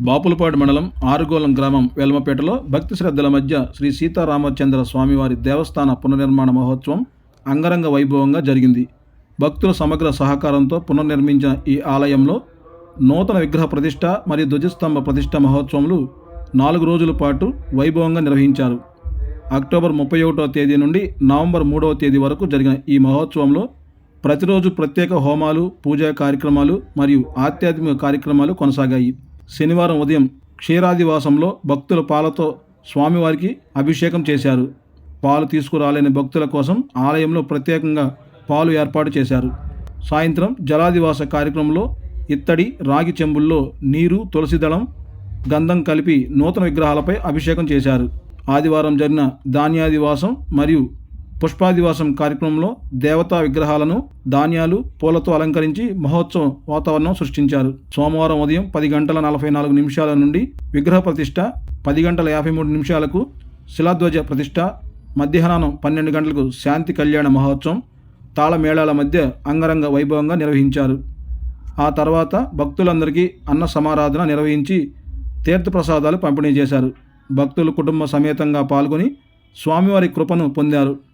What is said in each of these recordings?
బాపులపాడు మండలం ఆరుగోలం గ్రామం వెల్మపేటలో భక్తి శ్రద్ధల మధ్య శ్రీ సీతారామచంద్ర స్వామివారి దేవస్థాన పునర్నిర్మాణ మహోత్సవం అంగరంగ వైభవంగా జరిగింది. భక్తుల సమగ్ర సహకారంతో పునర్నిర్మించిన ఈ ఆలయంలో నూతన విగ్రహ ప్రతిష్ట మరియు ధ్వజస్తంభ ప్రతిష్ట మహోత్సవములు నాలుగు రోజుల పాటు వైభవంగా నిర్వహించారు. అక్టోబర్ ముప్పై ఒకటో తేదీ నుండి నవంబర్ మూడవ తేదీ వరకు జరిగిన ఈ మహోత్సవంలో ప్రతిరోజు ప్రత్యేక హోమాలు పూజా కార్యక్రమాలు మరియు ఆధ్యాత్మిక కార్యక్రమాలు కొనసాగాయి. శనివారం ఉదయం క్షీరాదివాసంలో భక్తుల పాలతో స్వామివారికి అభిషేకం చేశారు. పాలు తీసుకురాలేని భక్తుల కోసం ఆలయంలో ప్రత్యేకంగా పాలు ఏర్పాటు చేశారు. సాయంత్రం జలాదివాస కార్యక్రమంలో ఇత్తడి రాగి చెంబుల్లో నీరు తులసిదళం గంధం కలిపి నూతన విగ్రహాలపై అభిషేకం చేశారు. ఆదివారం జరిగిన ధాన్యాదివాసం మరియు పుష్పాదివాసం కార్యక్రమంలో దేవతా విగ్రహాలను ధాన్యాలు పూలతో అలంకరించి మహోత్సవం వాతావరణం సృష్టించారు. సోమవారం ఉదయం పది గంటల నలభై నాలుగు నిమిషాల నుండి విగ్రహ ప్రతిష్ట పది గంటల యాభై మూడు నిమిషాలకు శిలాధ్వజ ప్రతిష్ట మధ్యాహ్నం పన్నెండు గంటలకు శాంతి కళ్యాణ మహోత్సవం తాళమేళాల మధ్య అంగరంగ వైభవంగా నిర్వహించారు. ఆ తర్వాత భక్తులందరికీ అన్న సమారాధన నిర్వహించి తీర్థప్రసాదాలు పంపిణీ చేశారు. భక్తులు కుటుంబ సమేతంగా పాల్గొని స్వామివారి కృపను పొందారు.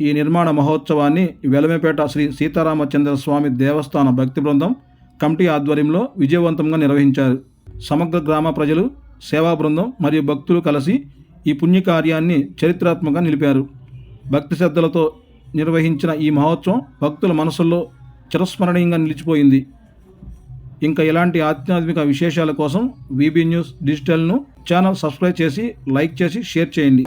ఈ నిర్మాణ మహోత్సవాన్ని వెలమపేట శ్రీ సీతారామచంద్ర స్వామి దేవస్థాన భక్తి బృందం కమిటీ ఆధ్వర్యంలో విజయవంతంగా నిర్వహించారు. సమగ్ర గ్రామ ప్రజలు సేవా బృందం మరియు భక్తులు కలిసి ఈ పుణ్యకార్యాన్ని చరిత్రాత్మకంగా నిలిపారు. భక్తి శ్రద్ధలతో నిర్వహించిన ఈ మహోత్సవం భక్తుల మనసుల్లో చిరస్మరణీయంగా నిలిచిపోయింది. ఇంకా ఇలాంటి ఆధ్యాత్మిక విశేషాల కోసం వీబీ న్యూస్ డిజిటల్ను ఛానల్ సబ్స్క్రైబ్ చేసి లైక్ చేసి షేర్ చేయండి.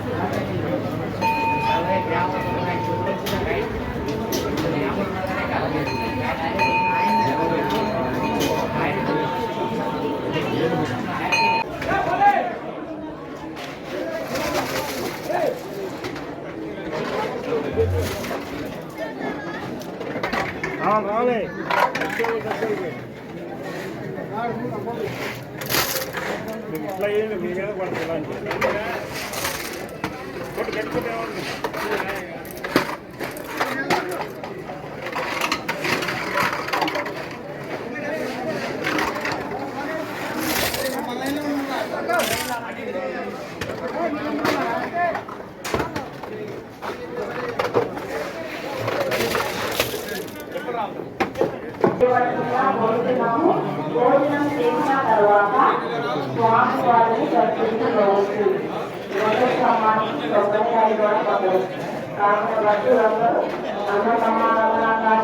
ఇట్లా అయ్యింది మీ మీద పడుతుంది కొట్టు కట్టుకుంటే భోజనం చేసిన తర్వాత స్వామి వారిని దర్శించుకోవచ్చు మొదటి సమానికి కొబ్బరికాయ కూడా పొందవచ్చు కావున బట్టి ఒకరు అన్న సమానంగా